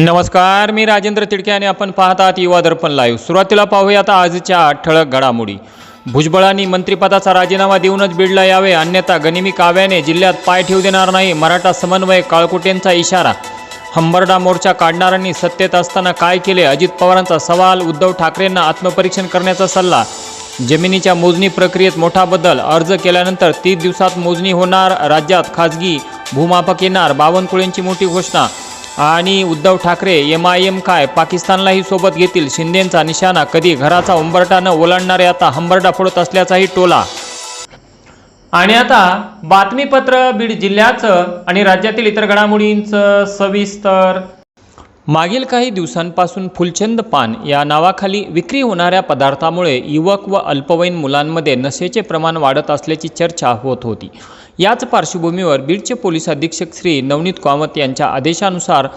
नमस्कार मी राजेंद्र तिडके आणि आपण पाहत आहात युवा दर्पण लाईव्ह सुरुवातीला पाहूया आता आजच्या ठळक घडामोडी. भुजबळांनी मंत्रिपदाचा राजीनामा देऊनच बीडला यावे अन्यथा गनिमी काव्याने जिल्ह्यात पाय ठेवू देणार नाही मराठा समन्वय काळकुटेंचा इशारा. हंबरडा मोर्चा काढणाऱ्यांनी सत्तेत असताना काय केले? अजित पवारांचा सवाल उद्धव ठाकरेंना आत्मपरीक्षण करण्याचा सल्ला. जमिनीच्या मोजणी प्रक्रियेत मोठा बदल अर्ज केल्यानंतर तीस दिवसात मोजणी होणार राज्यात खाजगी भूमापक येणार बावनकुळेंची मोठी घोषणा. आणि Uddhav Thackeray M I M काय? पाकिस्तानलाही सोबत घेतील. शिंदेंचा निशाणा कधी? घराचा उंबरटा न ओलांडणारे आता हंबरडा फोडत असल्याचाही टोला. आणि आता बातमीपत्र बीड जिल्ह्याचं आणि राज्यातील इतर घडामोडींचं सविस्तर मागील काही दिवसांपासून फुलचंद पान या नावाखाली विक्री होणाऱ्या पदार्थामुळे युवक व अल्पवयीन मुलांमध्ये नशेचे प्रमाण वाढत असल्याची चर्चा होत होती. याच पार्श्वभूमीवर बीडचे पोलीस अधीक्षक श्री नवनीत कामत यांच्या आदेशानुसार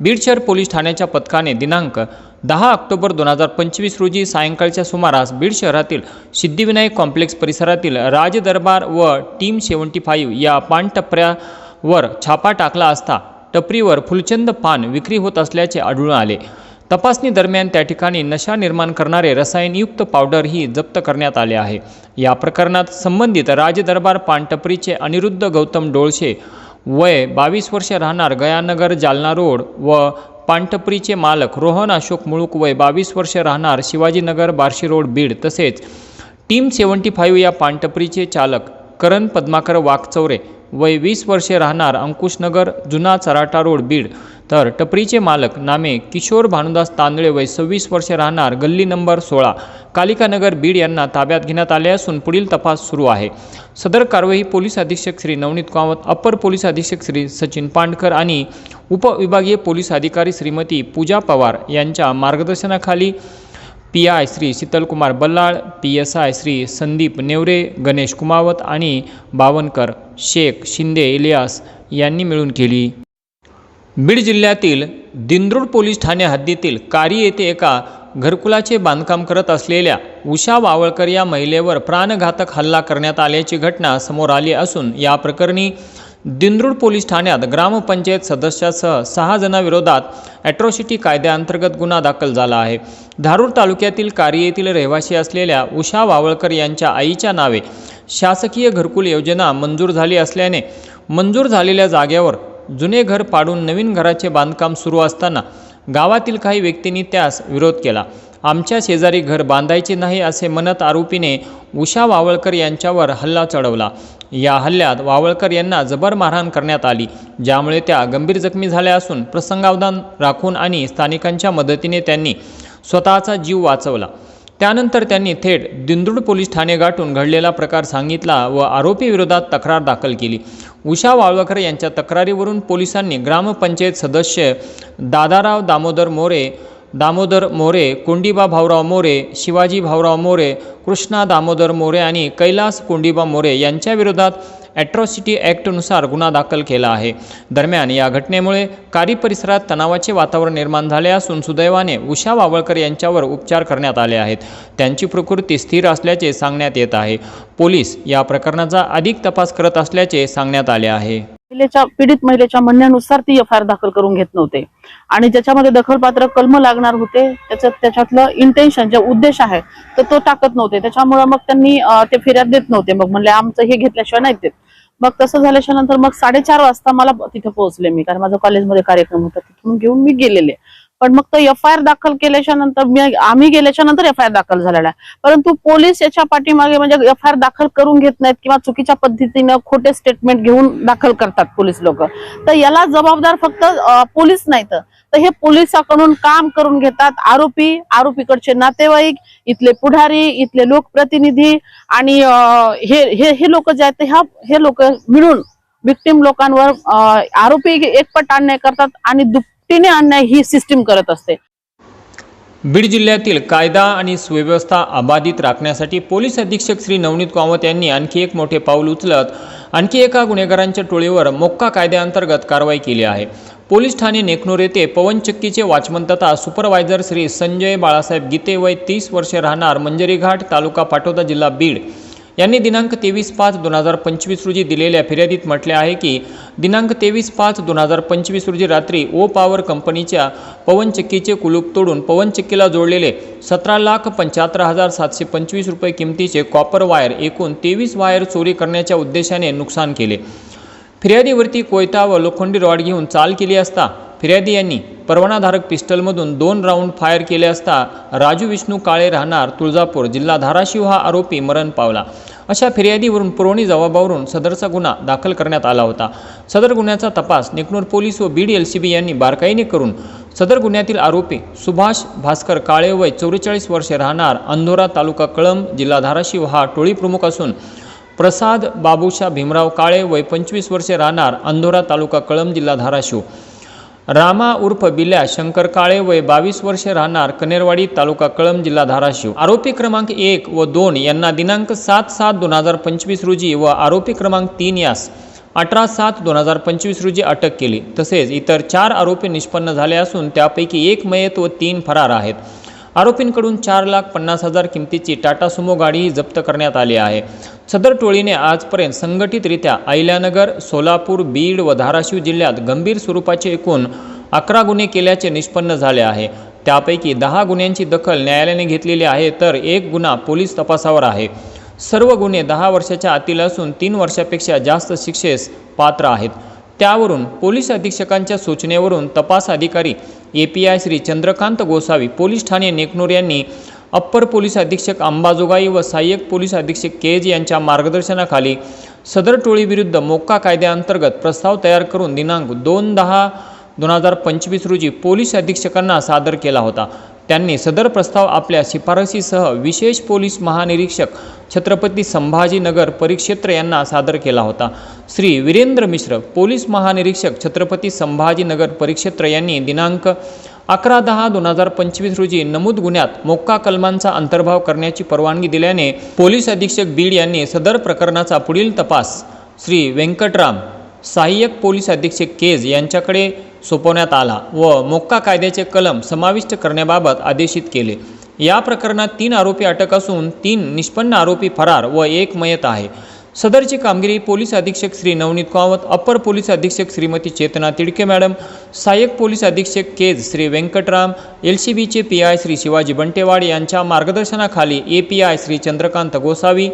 बीड शहर पोलीस ठाण्याच्या पथकाने दिनांक दहा ऑक्टोबर दोन हजार पंचवीस रोजी सायंकाळच्या सुमारास बीड शहरातील सिद्धिविनायक कॉम्प्लेक्स परिसरातील राजदरबार व टीम सेवन्टी फाईव्ह या पानटपऱ्यावर छापा टाकला असता टपरीवर फुलचंद पान विक्री होत असल्याचे आढळून आले. तपासणी दरम्यान त्या ठिकाणी नशा निर्माण करणारे रसायनयुक्त पावडरही जप्त करण्यात आले आहे. या प्रकरणात संबंधित राजदरबार पानटपरीचे अनिरुद्ध गौतम डोळशे वय बावीस वर्षे राहणार गयानगर जालना रोड व पानटपरीचे मालक रोहन अशोक मुळूक वय बावीस वर्षे राहणार शिवाजीनगर बार्शी रोड बीड तसेच टीम सेवन्टी फाईव्ह या पानटपरीचे चालक करण पद्माकर वाघचौरे वय वीस वर्षे राहणार अंकुशनगर जुना चराटा रोड बीड. तर टपरीचे मालक नामे किशोर भानुदास तांदळे वय सव्वीस वर्षे राहणार गल्ली नंबर सोळा. कालिकानगर बीड यांना ताब्यात घेण्यात आले असून पुढील तपास सुरू आहे. सदर कारवाई पोलीस अधीक्षक श्री नवनीत कामत अप्पर पोलीस अधीक्षक श्री सचिन पांडकर आणि उपविभागीय पोलीस अधिकारी श्रीमती पूजा पवार यांच्या मार्गदर्शनाखाली P I Shri Shitalkumar Ballal P S I Shri Sandeep Nevre Ganesh Kumawat आणि बावनकर शेख शिंदे इलियास यांनी मिळून केली. बीड जिल्ह्यातील दिंद्रुड पोलीस ठाणे हद्दीतील कारी येथे एका घरकुलाचे बांधकाम करत असलेल्या उषा वावळकर या महिलेवर प्राणघातक हल्ला करण्यात आल्याची घटना समोर आली असून या प्रकरणी दिंद्रुड पोलीस ठाण्यात ग्रामपंचायत सदस्यासह सहा जणांविरोधात ॲट्रॉसिटी कायद्याअंतर्गत गुन्हा दाखल झाला आहे. धारूर तालुक्यातील कार्य येथील रहिवासी असलेल्या उषा वावळकर यांच्या आईच्या नावे शासकीय घरकुल योजना मंजूर झाली असल्याने मंजूर झालेल्या जागेवर जुने घर पाडून नवीन घराचे बांधकाम सुरू असताना गावातील काही व्यक्तींनी त्यास विरोध केला. आमच्या शेजारी घर बांधायचे नाही असे म्हणत आरोपीने उषा वावळकर यांच्यावर हल्ला चढवला. या हल्ल्यात वावळकर यांना जबर मारहाण करण्यात आली ज्यामुळे त्या गंभीर जखमी झाल्या असून प्रसंगावधान राखून आणि स्थानिकांच्या मदतीने त्यांनी स्वतःचा जीव वाचवला. त्यानंतर त्यांनी थेट दिंदुड पोलीस ठाणे गाठून घडलेला प्रकार सांगितला व आरोपीविरोधात तक्रार दाखल केली. उषा वाळवकर यांच्या तक्रारीवरून पोलिसांनी ग्रामपंचायत सदस्य दादाराव दामोदर मोरे दामोदर मोरे कोंडीबा भाऊराव मोरे शिवाजी भाऊराव मोरे कृष्णा दामोदर मोरे आणि कैलास कोंडीबा मोरे यांच्याविरोधात ॲट्रॉसिटी ॲक्टनुसार गुन्हा दाखल केला आहे. दरम्यान या घटनेमुळे कारी परिसरात तणावाचे वातावरण निर्माण झाले असून सुदैवाने उषा वावळकर यांच्यावर उपचार करण्यात आले आहेत. त्यांची प्रकृती स्थिर असल्याचे सांगण्यात येत आहे. पोलीस या प्रकरणाचा अधिक तपास करत असल्याचे सांगण्यात आले आहे. महिलेच्या पीडित महिलेच्या म्हणण्यानुसार ती एफ आय आर दाखल करून घेत नव्हते. आणि ज्याच्यामध्ये दखलपात्र कलम लागणार होते त्याच्यात त्याच्यातलं इंटेन्शन जे उद्देश आहे तर तो टाकत नव्हते. त्याच्यामुळे मग त्यांनी ते फिर्याद देत नव्हते. मग म्हणले आमचं हे घेतल्याशिवाय नाही देत. मग तसं झाल्याच्यानंतर मग साडेचार वाजता मला तिथे पोहोचले मी कारण माझा कॉलेजमध्ये कार्यक्रम होता तिथून घेऊन मी गेलेले. पण मग तो एफ आय आर दाखल केल्याच्यानंतर आम्ही गेल्याच्यानंतर एफ आय आर दाखल झालेला आहे. परंतु पोलीस याच्या पाठीमागे म्हणजे एफ आय आर दाखल करून घेत नाहीत किंवा चुकीच्या पद्धतीनं खोटे स्टेटमेंट घेऊन दाखल करतात पोलीस लोक. तर याला जबाबदार फक्त पोलीस नाहीत तर. हे पोलिसाकडून काम करून घेतात आरोपी आरोपीकडचे नातेवाईक इथले पुढारी इथले लोकप्रतिनिधी आणि हे हे हे लोक जे आहेत ह्या हे लोक मिळून विक्टीम लोकांवर आरोपी एकपट आणणे करतात आणि दुप दुपटीने आणणं ही सिस्टीम करत असते. बीड जिल्ह्यातील कायदा आणि सुव्यवस्था अबाधित राखण्यासाठी पोलीस अधीक्षक श्री नवनीत कामत यांनी आणखी एक मोठे पाऊल उचलत आणखी एका गुन्हेगारांच्या टोळीवर मोक्का कायद्याअंतर्गत कारवाई केली आहे. पोलीस ठाणे नेकनूर येथे पवनचक्कीचे वाचमन तथा सुपरवायझर श्री संजय बाळासाहेब गीते वय तीस वर्षे राहणार मंजरी घाट तालुका पाटोदा जिल्हा बीड. यांनी दिनांक तेवीस पाच दोन हजार पंचवीस रोजी दिलेल्या फिर्यादीत म्हटले आहे की दिनांक तेवीस पाच दोन हजार पंचवीस रोजी रात्री ओ पॉवर कंपनीच्या पवनचक्कीचे कुलूप तोडून पवनचक्कीला जोडलेले सतरा लाख पंच्याहत्तर हजार सातशे पंचवीस रुपये किमतीचे कॉपर वायर एकूण तेवीस वायर चोरी करण्याच्या उद्देशाने नुकसान केले. फिर्यादीवरती कोयता व लोखंडी रॉड घेऊन चाल केली असता फिर्यादी यांनी परवानाधारक पिस्टलमधून दोन राऊंड फायर केले असता राजू विष्णू काळे राहणार तुळजापूर जिल्हा धाराशिव हा आरोपी मरण पावला. अशा फिर्यादीवरून पुरवणी जबाबावरून सदरचा गुन्हा दाखल करण्यात आला होता. सदर गुन्ह्याचा तपास निकनूर पोलीस व बीड एल सी बी यांनी बारकाईने करून सदर गुन्ह्यातील आरोपी सुभाष भास्कर काळे वय चौवेचाळीस वर्षे राहणार अंधोरा तालुका कळंब जिल्हा धाराशिव हा टोळी प्रमुख असून प्रसाद बाबूशा भीमराव काळे वय पंचवीस वर्षे राहणार अंधोरा तालुका कळंब जिल्हा धाराशिव. रामा उर्फ बिल्या शंकर काळे वय बावीस वर्षे राहणार कनेरवाडी तालुका कळंब जिल्हा धाराशिव. आरोपी क्रमांक एक व दोन यांना दिनांक सात सात दोन हजार पंचवीस रोजी व आरोपी क्रमांक तीन यास अठरा सात दोन हजार पंचवीस रोजी अटक केली. तसेच इतर चार आरोपी निष्पन्न झाले असून त्यापैकी एक मयत व तीन फरार आहेत. आरोपींकडून चार लाख पन्नास हजार किमतीची टाटा सुमो गाडीही जप्त करण्यात आली आहे. सदर टोळीने आजपर्यंत संघटितरित्या अहिल्यानगर सोलापूर बीड व धाराशिव जिल्ह्यात गंभीर स्वरूपाचे एकूण अकरा गुन्हे केल्याचे निष्पन्न झाले आहे. त्यापैकी दहा गुन्ह्यांची दखल न्यायालयाने घेतलेली आहे तर एक गुन्हा पोलीस तपासावर आहे. सर्व गुन्हे दहा वर्षाच्या आतील असून तीन वर्षापेक्षा जास्त शिक्षेस पात्र आहेत. त्यावरून पोलीस अधीक्षकांच्या सूचनेवरून तपास अधिकारी A P I Shri Chandrakant Gosavi police Thane Neknoor यांनी अप्पर पोलीस अधीक्षक अंबाजोगाई व सहाय्यक पोलीस अधीक्षक केज यांच्या मार्गदर्शनाखाली सदर टोळीविरुद्ध मोक्का कायद्याअंतर्गत प्रस्ताव तयार करून दिनांक दोन दहा दोन हजार पंचवीस रोजी पोलीस अधीक्षकांना सादर केला होता. त्यांनी सदर प्रस्ताव आपल्या शिफारसीसह विशेष पोलीस महानिरीक्षक छत्रपती संभाजीनगर परिक्षेत्र यांना सादर केला होता. श्री वीरेंद्र मिश्र पोलीस महानिरीक्षक छत्रपती संभाजीनगर परिक्षेत्र यांनी दिनांक अकरा दहा दोन हजार पंचवीस रोजी नमूद गुन्ह्यात मोक्का कलमांचा अंतर्भाव करण्याची परवानगी दिल्याने पोलीस अधीक्षक बीड यांनी सदर प्रकरणाचा पुढील तपास श्री व्यंकटराम सहाय्यक पोलीस अधीक्षक केज यांच्याकडे सोपवण्यात आला व मोक्का कायद्याचे कलम समाविष्ट करण्याबाबत आदेशित केले. या प्रकरणात तीन आरोपी अटक असून तीन निष्पन्न आरोपी फरार व एक मयत आहे. सदरची कामगिरी पोलीस अधीक्षक श्री नवनीत कावत अप्पर पोलीस अधीक्षक श्रीमती चेतना तिडके मॅडम सहाय्यक पोलीस अधीक्षक केज श्री व्यंकटराम एल सी बीचे पी आय श्री शिवाजी बंटेवाड यांच्या मार्गदर्शनाखाली A P I Shri Chandrakant Gosavi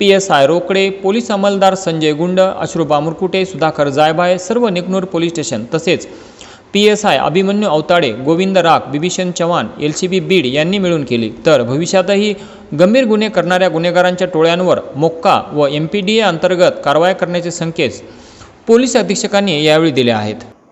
P S I Rokade police अंमलदार Sanjay Gund Ashruba Murkute Sudhakar Jaybhay सर्व निकनूर पोलीस स्टेशन तसेच P S I Abhimanyu Avtade Govind Rakh Bibhishan Chavan L C B Beed यांनी मिळून केली. तर भविष्यातही गंभीर गुन्हे करणाऱ्या गुन्हेगारांच्या टोळ्यांवर मोक्का व एम पी डी ए अंतर्गत कारवाया करण्याचे संकेत पोलीस अधीक्षकांनी यावेळी दिले आहेत.